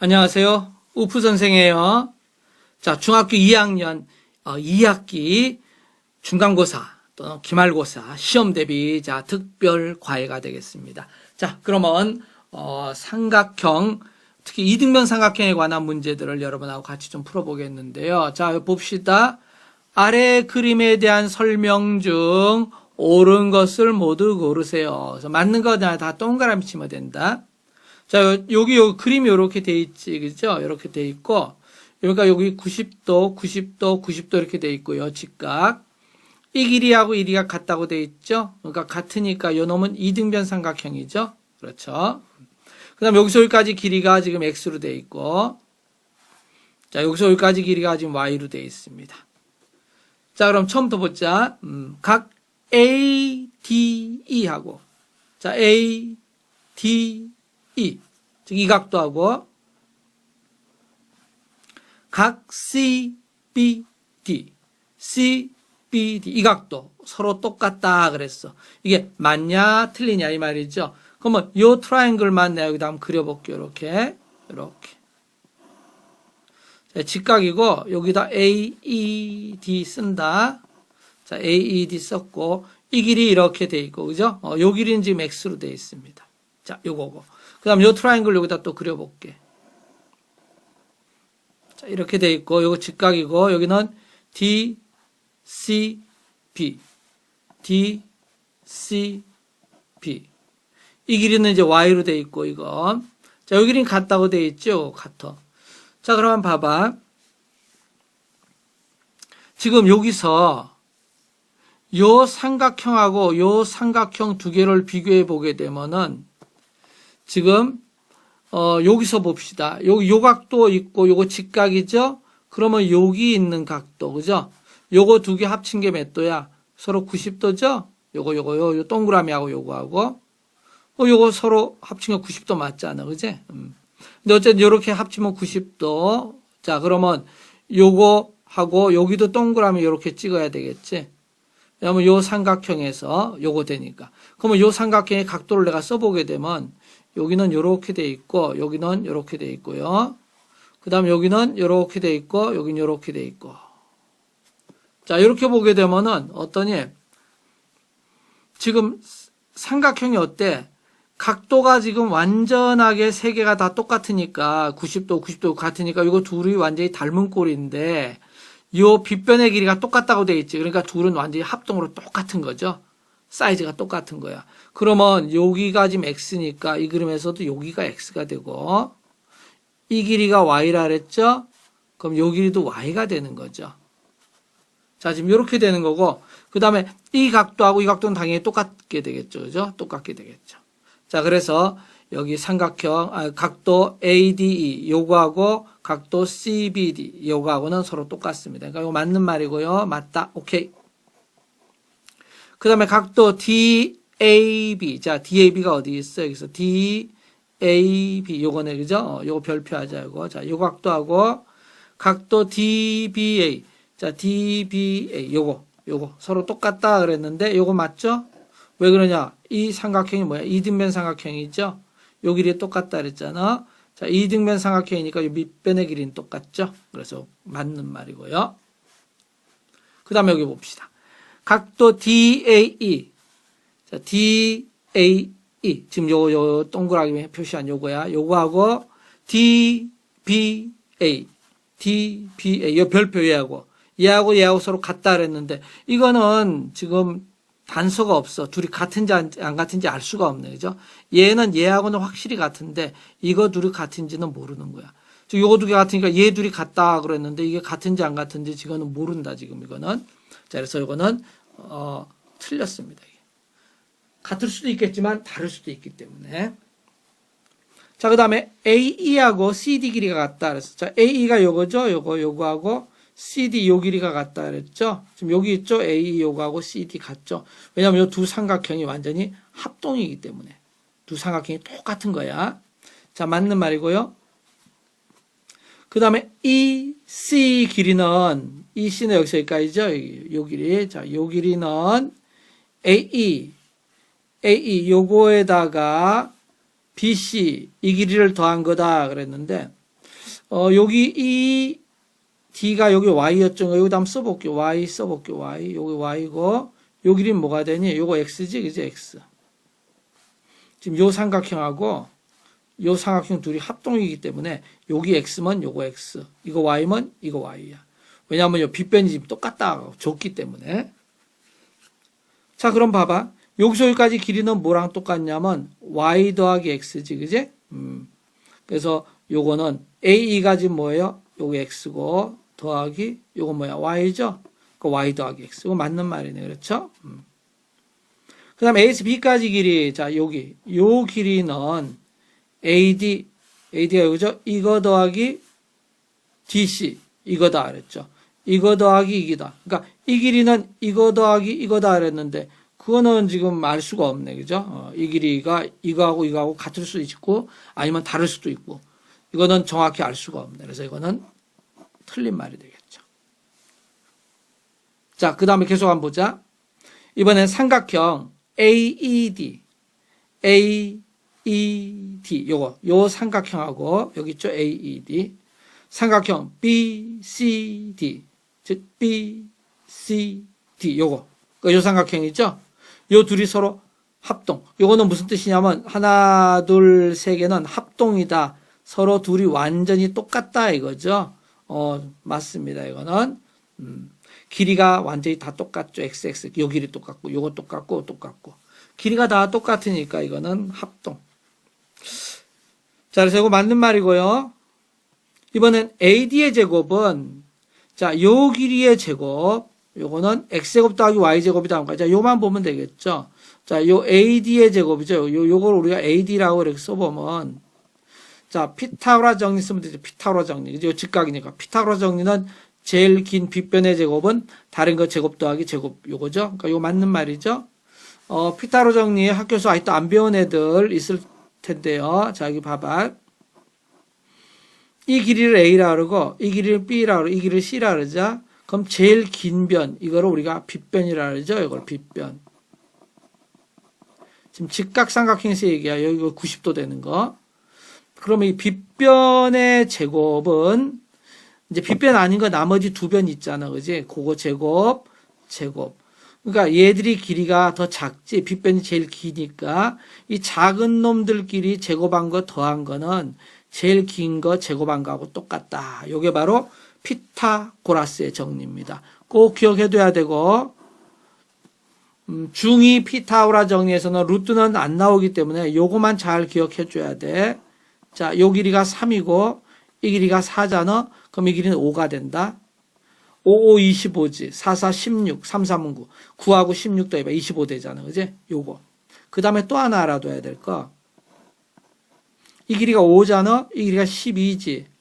안녕하세요. 우프 선생이에요. 자, 중학교 2학년 어, 2학기 중간고사 또는 기말고사 시험 대비 자 특별 과외가 되겠습니다. 자, 그러면 어, 삼각형 특히 이등변 삼각형에 관한 문제들을 여러분하고 같이 좀 풀어보겠는데요. 자, 봅시다. 아래 그림에 대한 설명 중 옳은 것을 모두 고르세요. 그래서 맞는 거다 다 동그라미 치면 된다. 자, 요- 여기 요 그림이 이렇게 돼 있지, 그죠? 이렇게 돼 있고, 그러니까 여기 90도, 90도, 90도 이렇게 돼 있고요. 직각. 이 길이하고 이 길이가 같다고 돼 있죠? 그러니까 같으니까 요 놈은 이등변 삼각형이죠? 그렇죠? 그 다음 여기서 여기까지 길이가 지금 x로 돼 있고, 자, 여기서 여기까지 길이가 지금 y로 돼 있습니다. 자, 그럼 처음부터 보자. 음, 각 A, D, E하고, 자, A, D, E, 즉이 각도 하고 각 C, B, D, C, B, D 이 각도 서로 똑같다 그랬어. 이게 맞냐 틀리냐 이 말이죠. 그러면 요 트라이앵글만 내가 여기다 한번 그려볼게요. 이렇게 이렇게 자, 직각이고 여기다 A, E, D 쓴다. 자 A, E, D 썼고 이 길이 이렇게 돼 있고 그죠? 어, 요 길이는 지금 X로 돼 있습니다. 자 요거고 그 다음 요 트라이앵글 여기다 또 그려볼게. 자, 이렇게 돼 있고, 요거 직각이고, 여기는 D, C, B. D, C, B. 이 길이는 이제 Y로 돼 있고, 이거. 자, 요 길이는 같다고 돼 있죠? 같아. 자, 그러면 봐봐. 지금 여기서 요 삼각형하고 요 삼각형 두 개를 비교해 보게 되면은 지금 어 여기서 봅시다. 여기 요 각도 있고 요거 직각이죠? 그러면 여기 있는 각도 그죠? 요거 두 개 합친 게 몇 도야? 서로 90도죠? 요거 요거 요, 요 동그라미하고 요거하고 어 요거 서로 합친 거 90도 맞잖아. 그지? 음. 근데 어쨌든 요렇게 합치면 90도. 자, 그러면 요거 하고 여기도 동그라미 요렇게 찍어야 되겠지? 왜냐면 요 삼각형에서 요거 되니까. 그러면 요 삼각형의 각도를 내가 써보게 되면 여기는 이렇게 돼 있고 여기는 이렇게 돼 있고요. 그 다음 여기는 이렇게 돼 있고 여기는 이렇게 돼 있고. 자 이렇게 보게 되면은 어떠니? 지금 삼각형이 어때? 각도가 지금 완전하게 세 개가 다 똑같으니까 90도, 90도 같으니까 이거 둘이 완전히 닮은 꼴인데 요 빗변의 길이가 똑같다고 돼 있지. 그러니까 둘은 완전히 합동으로 똑같은 거죠. 사이즈가 똑같은 거야. 그러면 여기가 지금 x니까 이 그림에서도 여기가 x가 되고 이 길이가 y라 그랬죠? 그럼 요 길이도 y가 되는 거죠. 자, 지금 이렇게 되는 거고 그 다음에 이 각도하고 이 각도는 당연히 똑같게 되겠죠. 그죠? 똑같게 되겠죠. 자, 그래서 여기 삼각형, 아, 각도 ADE 요거하고 각도 CBD 요거하고는 서로 똑같습니다. 그러니까 이거 맞는 말이고요. 맞다. 오케이. 그 다음에 각도 DAB. 자, DAB가 어디 있어? 여기서 DAB. 요거네, 그죠? 어, 요거 별표하자, 이거. 자, 요 각도하고 각도 DBA. 자, DBA. 요거, 요거. 서로 똑같다 그랬는데, 요거 맞죠? 왜 그러냐? 이 삼각형이 뭐야? 이등변 삼각형이죠? 요 길이 똑같다 그랬잖아. 자, 이등변 삼각형이니까 이 밑변의 길이는 똑같죠? 그래서 맞는 말이고요. 그 다음에 여기 봅시다. 각도 DAE. 자, DAE. 지금 요, 요 동그라미 표시한 요거야. 요거하고 DBA. DBA. 요 별표 얘하고. 얘하고 얘하고 서로 같다 그랬는데, 이거는 지금 단서가 없어. 둘이 같은지 안, 안 같은지 알 수가 없네. 그죠? 얘는 얘하고는 확실히 같은데, 이거 둘이 같은지는 모르는 거야. 즉, 요거 두 개 같으니까 얘 둘이 같다 그랬는데, 이게 같은지 안 같은지 지금은 모른다, 지금 이거는. 자, 그래서 이거는, 어, 틀렸습니다. 같을 수도 있겠지만, 다를 수도 있기 때문에. 자, 그 다음에 AE하고 CD 길이가 같다 그랬어. 자, AE가 요거죠? 요거, 요거하고 CD 요 길이가 같다 그랬죠? 지금 여기 있죠? AE 요거하고 CD 같죠? 왜냐면 요 두 삼각형이 완전히 합동이기 때문에. 두 삼각형이 똑같은 거야. 자, 맞는 말이고요. 그 다음에 EC 길이는, EC는 여기서 여기까지죠? 여기, 요 길이. 자, 요 길이는 AE, AE 요거에다가 BC 이 길이를 더한 거다 그랬는데 어, 여기 이 D가 여기 Y였죠. 여기다 한번 써볼게요. Y 써볼게요. Y. 여기 Y고, 요 길이 뭐가 되니? 요거 X지, 그지? X. 지금 요 삼각형하고 요 삼각형 둘이 합동이기 때문에 여기 X면 요거 X. 이거 Y면 이거 Y야. 왜냐하면 요 빗변이 지금 똑같다. 줬기 때문에. 자, 그럼 봐봐. 여기서 여기까지 길이는 뭐랑 똑같냐면 Y 더하기 X지, 그지? 음. 그래서 요거는 AE가 지금 뭐예요? 요거 X고 더하기 요거 뭐야? Y죠? 그 Y 더하기 X. 이거 맞는 말이네. 그렇죠? 음. 그 다음 A에서 B까지 길이. 자, 여기. 요 길이는 AD, AD가 여기죠? 이거 더하기 DC. 이거다. 그랬죠? 이거 더하기 이기다. 그러니까 이 길이는 이거 더하기 이거다. 그랬는데 그거는 지금 알 수가 없네. 그죠? 어, 이 길이가 이거하고 이거하고 같을 수도 있고 아니면 다를 수도 있고 이거는 정확히 알 수가 없네. 그래서 이거는 틀린 말이 되겠죠. 자, 그 다음에 계속 한번 보자. 이번엔 삼각형 AED, AED, 요거, 요 삼각형하고, 여기 있죠? AED. 삼각형 BCD, 즉, BCD, 요거. 그요 삼각형이죠? 요 둘이 서로 합동. 요거는 무슨 뜻이냐면, 하나, 둘, 세 개는 합동이다. 서로 둘이 완전히 똑같다, 이거죠? 어, 맞습니다. 이거는. 음, 길이가 완전히 다 똑같죠. XX. 요 길이 똑같고, 요거 똑같고, 똑같고. 길이가 다 똑같으니까 이거는 합동. 자, 그래서 이거 맞는 말이고요. 이번엔 AD의 제곱은, 자, 요 길이의 제곱, 요거는 X제곱 더하기 Y제곱이 거. 자, 요만 보면 되겠죠. 자, 요 AD의 제곱이죠. 요, 요걸 우리가 AD라고 이렇게 써보면, 자, 피타고라 정리 쓰면 되죠. 피타고라 정리. 이제 직각이니까. 피타고라 정리는 제일 긴 빗변의 제곱은 다른 거 제곱 더하기 제곱 요거죠. 그러니까 요 맞는 말이죠. 어, 피타고라 정리 학교에서 아직도 안 배운 애들 있을 텐데요. 자, 여기 봐봐. 이 길이를 A라 그러고 이 길이를 B라 그러고 이 길이를 C라 그러자. 그럼 제일 긴 변, 이거를 우리가 빗변이라 그러죠. 이걸 빗변. 지금 직각삼각형에서 얘기야. 여기가 90도 되는 거. 그러면 이 빗변의 제곱은 이제 빗변 아닌 거 나머지 두 변 있잖아. 그지? 그거 제곱, 제곱. 그러니까 얘들이 길이가 더 작지. 빗변이 제일 기니까 이 작은 놈들끼리 제곱한 거 더한 거는 제일 긴 거 제곱한 거하고 똑같다. 요게 바로 피타고라스의 정리입니다. 꼭 기억해둬야 되고 음, 중2 피타고라 정리에서는 루트는 안 나오기 때문에 요거만 잘 기억해줘야 돼. 자, 요 길이가 3이고 이 길이가 4잖아. 그럼 이 길이는 5가 된다. 5, 5, 25지. 4, 4, 16. 3, 3은 9. 9하고 16 더해봐. 25 되잖아. 그지? 요거. 그 다음에 또 하나 알아둬야 될 거. 이 길이가 5잖아. 이 길이가 12지.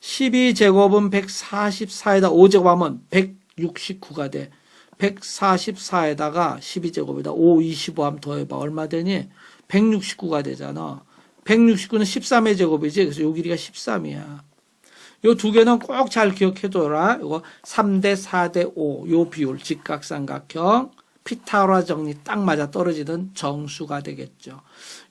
12제곱은 144에다 5제곱하면 169가 돼. 144에다가 12제곱에다 5, 25 하면 더해봐. 얼마 되니? 169가 되잖아. 169는 13의 제곱이지. 그래서 요 길이가 13이야. 요 두 개는 꼭 잘 기억해둬라. 이거 3대 4대 5. 요 비율 직각삼각형 피타고라 정리 딱 맞아 떨어지는 정수가 되겠죠.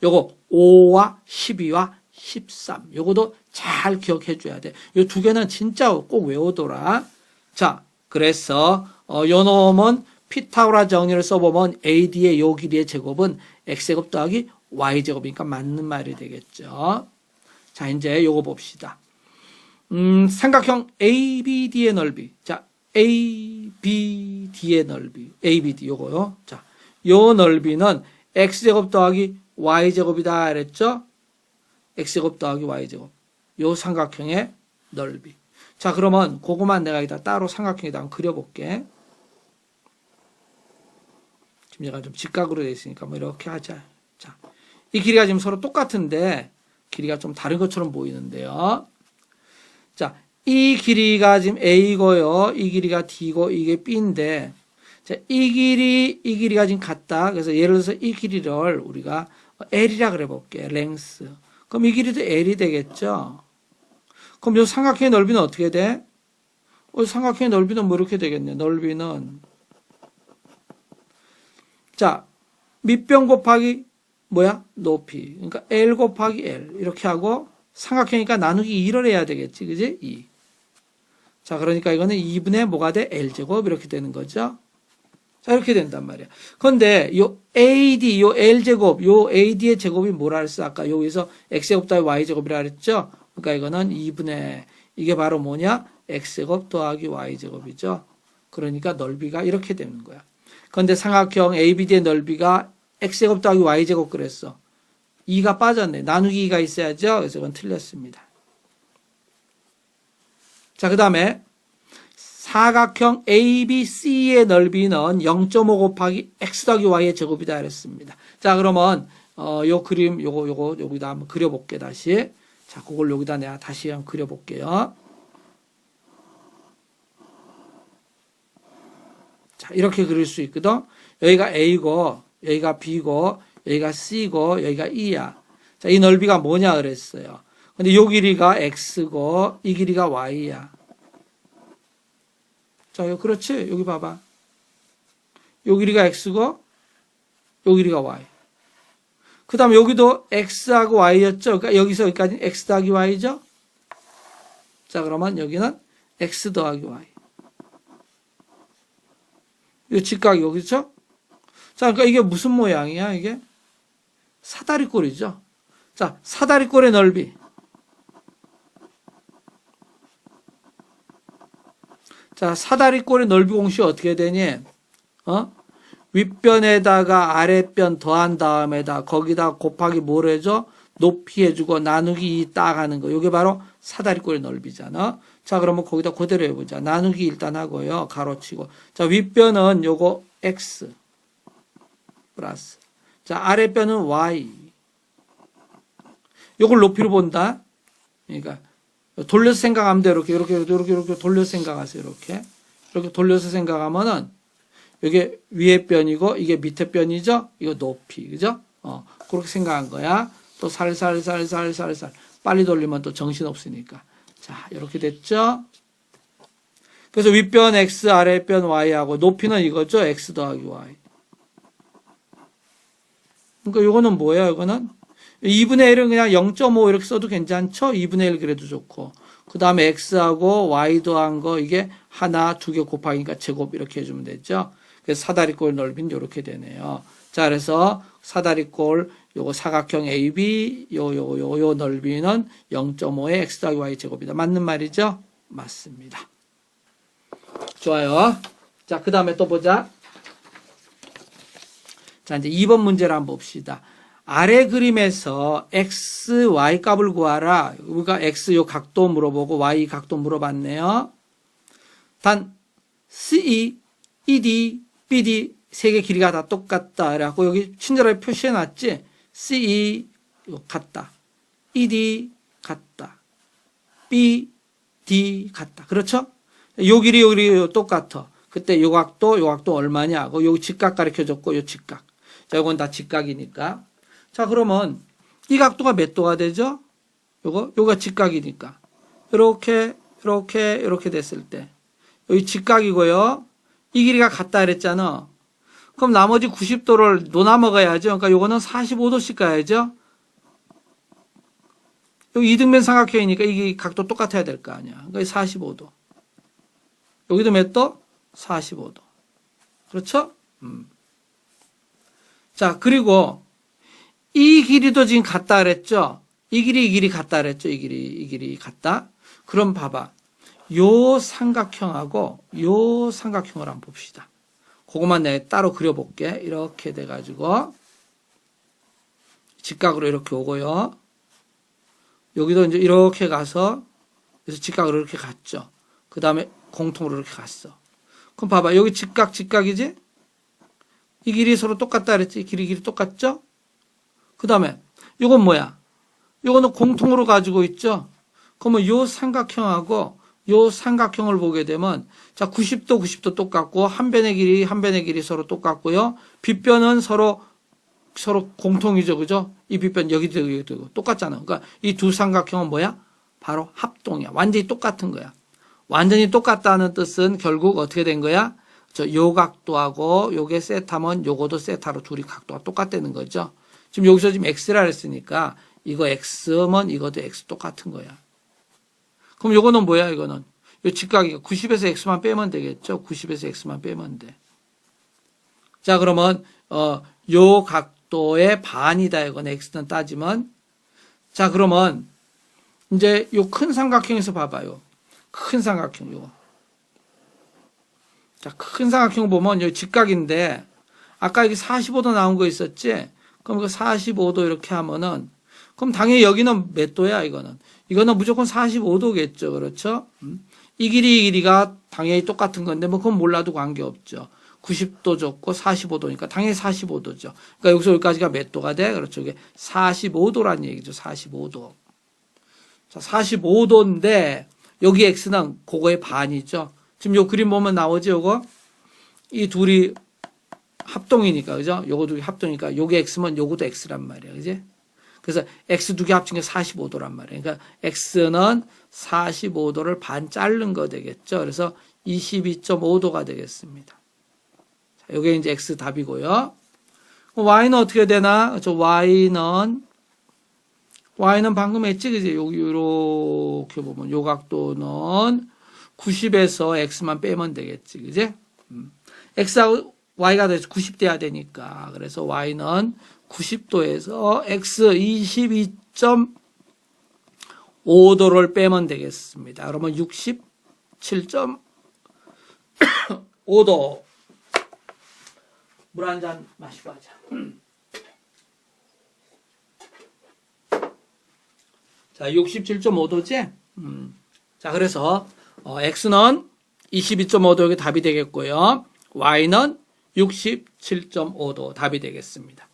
요거 5와 12와 13. 요거도 잘 기억해 줘야 돼. 요 두 개는 진짜 꼭 외우더라. 자, 그래서 어, 요 놈은 피타고라 정리를 써보면 AD의 요 길이의 제곱은 X제곱 더하기 Y제곱이니까 맞는 말이 되겠죠. 자, 이제 요거 봅시다. 음, 삼각형 ABD의 넓이. 자, ABD의 넓이. ABD 요거요. 자, 요 넓이는 X제곱 더하기 Y제곱이다 그랬죠? X제곱 더하기 Y제곱. 요 삼각형의 넓이. 자, 그러면 그거만 내가 여기다 따로 삼각형에다 한번 그려볼게. 지금 얘가 좀 직각으로 되어 있으니까 뭐 이렇게 하자. 자, 이 길이가 지금 서로 똑같은데 길이가 좀 다른 것처럼 보이는데요. 자, 이 길이가 지금 A고요. 이 길이가 D고 이게 B인데 자, 이 길이 이 길이가 지금 같다. 그래서 예를 들어서 이 길이를 우리가 L이라 그래 볼게. 랭스. 그럼 이 길이도 L이 되겠죠. 그럼 이 삼각형의 넓이는 어떻게 돼? 어, 삼각형의 넓이는 뭐 이렇게 되겠네. 넓이는 자, 밑변 곱하기 뭐야? 높이. 그러니까 L 곱하기 L 이렇게 하고 삼각형이니까 나누기 2를 해야 되겠지. 그지? 2. 자, 그러니까 이거는 2분의 뭐가 돼? L제곱 이렇게 되는 거죠. 자, 이렇게 된단 말이야. 그런데 요 AD, 요 L제곱, 요 AD의 제곱이 뭐라 그랬어? 아까 여기서 X제곱 더하기 Y제곱이라 그랬죠? 그러니까 이거는 2분의, 이게 바로 뭐냐? X제곱 더하기 Y제곱이죠. 그러니까 넓이가 이렇게 되는 거야. 그런데 삼각형 ABD의 넓이가 X제곱 더하기 Y제곱 그랬어. 2가 빠졌네. 나누기 2가 있어야죠. 그래서 이건 틀렸습니다. 자, 그 다음에 사각형 ABC의 넓이는 0.5 곱하기 X 더하기 Y의 제곱이다 그랬습니다. 자, 그러면 어, 요 그림 요거 요거 여기다 한번 그려볼게 다시. 자, 그걸 여기다 내가 다시 한번 그려볼게요. 자, 이렇게 그릴 수 있거든. 여기가 A고, 여기가 B고, 여기가 C고, 여기가 E야. 자, 이 넓이가 뭐냐 그랬어요. 근데 요 길이가 X고, 이 길이가 Y야. 자, 요 그렇지? 여기 봐봐. 요 길이가 X고, 요 길이가 Y. 그 다음에 여기도 X하고 Y였죠? 그러니까 여기서 여기까지 X 더하기 Y죠? 자, 그러면 여기는 X 더하기 Y. 이 직각 여기죠? 자, 그러니까 이게 무슨 모양이야, 이게? 사다리꼴이죠? 자, 사다리꼴의 넓이. 자, 사다리꼴의 넓이 공식 어떻게 되니? 어? 윗변에다가 아랫변 더한 다음에다 거기다 곱하기 뭘 해줘? 높이 해주고 나누기 2 딱 하는 거. 이게 바로 사다리꼴의 넓이잖아. 자, 그러면 거기다 그대로 해보자. 나누기 일단 하고요. 가로치고. 자, 윗변은 요거 x 플러스. 자, 아랫변은 y. 요걸 높이로 본다. 그러니까 돌려서 생각하면 돼. 이렇게 이렇게 이렇게 이렇게 돌려서 생각하세요. 이렇게 이렇게 돌려서 생각하면은 이게 위에 변이고 이게 밑에 변이죠. 이거 높이 그죠? 어 그렇게 생각한 거야. 또 살살 살살 살살 빨리 돌리면 또 정신 없으니까. 자 이렇게 됐죠. 그래서 윗변 x 아랫변 y하고 높이는 이거죠. x 더하기 y. 그러니까 이거는 뭐예요? 이거는 2분의 1은 그냥 0.5 이렇게 써도 괜찮죠? 2분의 1 그래도 좋고. 그 다음에 x하고 y 더한 거 이게 하나, 두 개 곱하기니까 제곱 이렇게 해주면 되죠. 그래서 사다리꼴 넓이는 이렇게 되네요. 자, 그래서 사다리꼴 요거 사각형 AB 요 요 요 요 넓이는 0.5의 x 더하기 y 제곱이다. 맞는 말이죠? 맞습니다. 좋아요. 자, 그 다음에 또 보자. 자, 이제 2번 문제를 한번 봅시다. 아래 그림에서 x, y 값을 구하라. 우리가 x 요 각도 물어보고 y 각도 물어봤네요. 단 CE, ED, BD 세 개 길이가 다 똑같다. 그래갖고 여기 친절하게 표시해 놨지. CE 요 같다. ED 같다. BD 같다. 그렇죠? 요 길이 요 길이 똑같아. 그때 요 각도 요 각도 얼마냐고 요 직각 가르쳐 줬고 요 직각. 자, 요건 다 직각이니까. 자, 그러면 이 각도가 몇 도가 되죠? 요거 요가 직각이니까. 이렇게 이렇게 이렇게 됐을 때 여기 직각이고요. 이 길이가 같다 그랬잖아. 그럼 나머지 90도를 놓아 먹어야죠. 그러니까 요거는 45도씩 가야죠. 여기 이등변 삼각형이니까 이게 각도 똑같아야 될 거 아니야. 그러니까 45도. 여기도 몇 도? 45도. 그렇죠? 음. 자, 그리고 이 길이도 지금 같다 그랬죠? 이 길이 이 길이 같다 그랬죠? 이 길이 이 길이 같다. 그럼 봐봐. 요 삼각형하고 요 삼각형을 한번 봅시다. 그것만 내가 따로 그려볼게. 이렇게 돼가지고 직각으로 이렇게 오고요. 여기도 이제 이렇게 가서 그래서 직각으로 이렇게 갔죠. 그 다음에 공통으로 이렇게 갔어. 그럼 봐봐. 여기 직각 직각이지? 이 길이 서로 똑같다 그랬지? 이 길이 길이 똑같죠? 그 다음에 이건 뭐야? 이거는 공통으로 가지고 있죠? 그러면 요 삼각형하고 요 삼각형을 보게 되면 자 90도 90도 똑같고 한 변의 길이 한 변의 길이 서로 똑같고요. 빗변은 서로 서로 공통이죠. 그죠? 이 빗변 여기도 여기도 똑같잖아. 그러니까 이 두 삼각형은 뭐야? 바로 합동이야. 완전히 똑같은 거야. 완전히 똑같다는 뜻은 결국 어떻게 된 거야? 저 요 각도하고 요게 세타면 요거도 세타로 둘이 각도가 똑같다는 거죠. 지금 여기서 지금 x라 했으니까 이거 x면 이것도 x 똑같은 거야. 그럼 요거는 뭐야, 이거는? 요 직각이 90에서 x만 빼면 되겠죠? 90에서 x만 빼면 돼. 자, 그러면, 어, 요 각도의 반이다, 이건 x는 따지면. 자, 그러면, 이제 요 큰 삼각형에서 봐봐요. 큰 삼각형, 요거. 자, 큰 삼각형 보면 요 직각인데, 아까 여기 45도 나온 거 있었지? 그럼 그 45도 이렇게 하면은, 그럼 당연히 여기는 몇 도야, 이거는? 이거는 무조건 45도겠죠. 그렇죠? 음? 이 길이, 이 길이가 당연히 똑같은 건데, 뭐, 그건 몰라도 관계없죠. 90도 줬고 45도니까 당연히 45도죠. 그러니까 여기서 여기까지가 몇 도가 돼? 그렇죠. 이게 45도란 얘기죠. 45도. 자, 45도인데, 여기 x는 그거의 반이죠. 지금 요 그림 보면 나오지, 요거? 이 둘이 합동이니까, 그죠? 요거 둘이 합동이니까, 요게 x면 요것도 x란 말이야. 그지? 그래서 x 두 개 합친 게 45도란 말이에요. 그러니까 x는 45도를 반 자른 거 되겠죠. 그래서 22.5도가 되겠습니다. 자, 요게 이제 x 답이고요. y는 어떻게 되나? 저 y는 y는 방금 했지, 그지? 여기 이렇게 보면 요 각도는 90에서 x만 빼면 되겠지, 그지? 음. x하고 y가 돼서 90 돼야 되니까 그래서 y는 90도에서 x 22.5도를 빼면 되겠습니다. 그러면 67.5도 물 한 잔 마시고 하자. 자, 67.5도지? 음. 자, 그래서 어, x는 22.5도가 답이 되겠고요. y는 67.5도 답이 되겠습니다.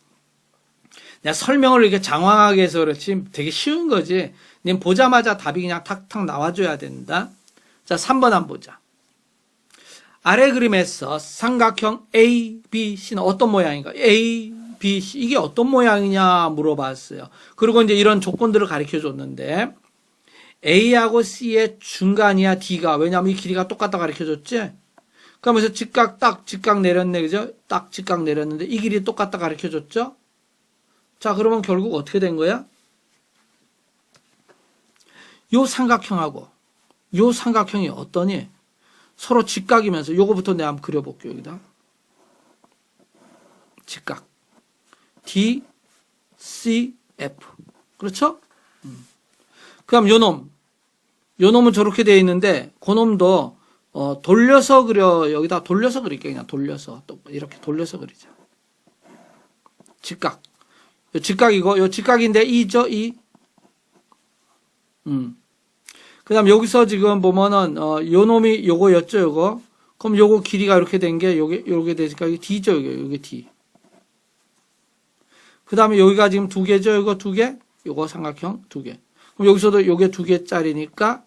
내가 설명을 이렇게 장황하게 해서 그렇지 되게 쉬운 거지. 님 보자마자 답이 그냥 탁탁 나와줘야 된다. 자, 3번 한번 보자. 아래 그림에서 삼각형 A, B, C는 어떤 모양인가? A, B, C 이게 어떤 모양이냐 물어봤어요. 그리고 이제 이런 조건들을 가르쳐 줬는데 A하고 C의 중간이야 D가 왜냐하면 이 길이가 똑같다 가르쳐 줬지. 그러면서 직각 딱 직각 내렸네 그죠? 딱 직각 내렸는데 이 길이 똑같다 가르쳐 줬죠. 자 그러면 결국 어떻게 된 거야? 요 삼각형하고 요 삼각형이 어떠니? 서로 직각이면서 요거부터 내가 한번 그려볼게요 여기다. 직각. D, C, F. 그렇죠? 음. 그럼 요 놈. 요 놈은 저렇게 되어 있는데, 그 놈도, 어, 돌려서 그려. 여기다 돌려서 그릴게. 그냥 돌려서. 또 이렇게 돌려서 그리자. 직각. 요 직각이고, 요 직각인데, 이죠, 이. 음. 그 다음 여기서 지금 보면은, 어, 요 놈이 요거였죠, 요거. 그럼 요거 길이가 이렇게 된 게, 요게, 요게 되니까, 이게 D죠, 요게, 요게 D. 그 다음에 여기가 지금 두 개죠, 요거 두 개. 요거 삼각형 두 개. 그럼 여기서도 요게 두 개짜리니까,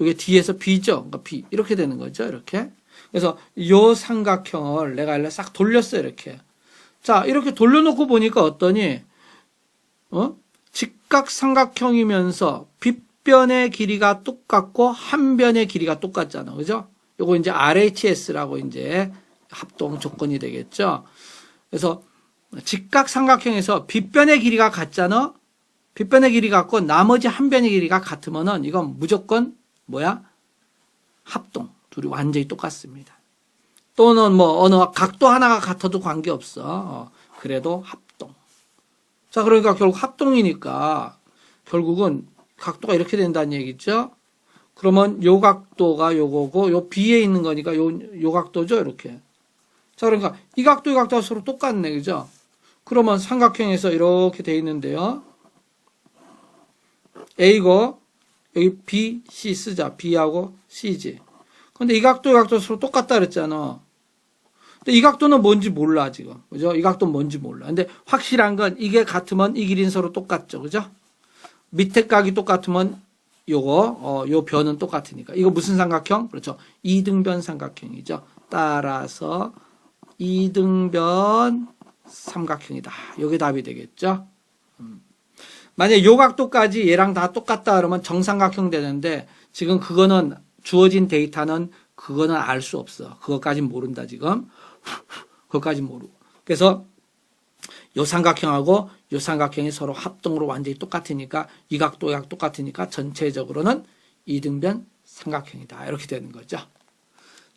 요게 D에서 B죠. 그러니까 B. 이렇게 되는 거죠, 이렇게. 그래서 요 삼각형을 내가 일로 싹 돌렸어요, 이렇게. 자, 이렇게 돌려놓고 보니까 어떠니, 어? 직각 삼각형이면서 빗변의 길이가 똑같고 한 변의 길이가 똑같잖아. 그죠? 요거 이제 RHS라고 이제 합동 조건이 되겠죠. 그래서 직각 삼각형에서 빗변의 길이가 같잖아. 빗변의 길이 같고 나머지 한 변의 길이가 같으면은 이건 무조건 뭐야? 합동. 둘이 완전히 똑같습니다. 또는 뭐 어느 각도 하나가 같아도 관계없어. 어, 그래도 합동. 자, 그러니까 결국 합동이니까 결국은 각도가 이렇게 된다는 얘기죠. 그러면 요 각도가 요거고 요 B에 있는 거니까 요, 요 각도죠, 이렇게. 자, 그러니까 이 각도 이 각도가 서로 똑같네. 그죠? 그러면 삼각형에서 이렇게 돼 있는데요. A고 여기 B, C 쓰자. B하고 C지. 근데 이 각도 이 각도 서로 똑같다 그랬잖아. 근데 이 각도는 뭔지 몰라 지금. 그죠? 이 각도는 뭔지 몰라. 근데 확실한 건 이게 같으면 이 길이는 서로 똑같죠. 그죠? 밑에 각이 똑같으면 요거 어, 요 변은 똑같으니까. 이거 무슨 삼각형? 그렇죠. 이등변 삼각형이죠. 따라서 이등변 삼각형이다. 요게 답이 되겠죠. 음. 만약에 요 각도까지 얘랑 다 똑같다 그러면 정삼각형 되는데 지금 그거는 주어진 데이터는 그거는 알 수 없어. 그것까진 모른다 지금. 그것까진 모르고. 그래서 요 삼각형하고 요 삼각형이 서로 합동으로 완전히 똑같으니까 이 각도 이 각도 똑같으니까 전체적으로는 이등변 삼각형이다. 이렇게 되는 거죠.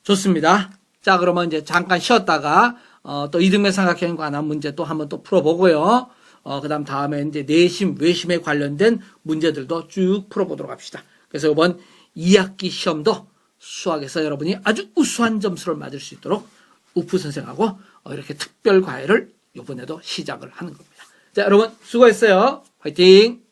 좋습니다. 자, 그러면 이제 잠깐 쉬었다가 어, 또 이등변 삼각형에 관한 문제 또 한번 또 풀어보고요. 어, 그 다음 다음에 이제 내심, 외심에 관련된 문제들도 쭉 풀어보도록 합시다. 그래서 이번 2학기 시험도 수학에서 여러분이 아주 우수한 점수를 맞을 수 있도록 우프 선생하고 어, 이렇게 특별 과외를 이번에도 시작을 하는 겁니다. 자, 여러분 수고했어요. 화이팅!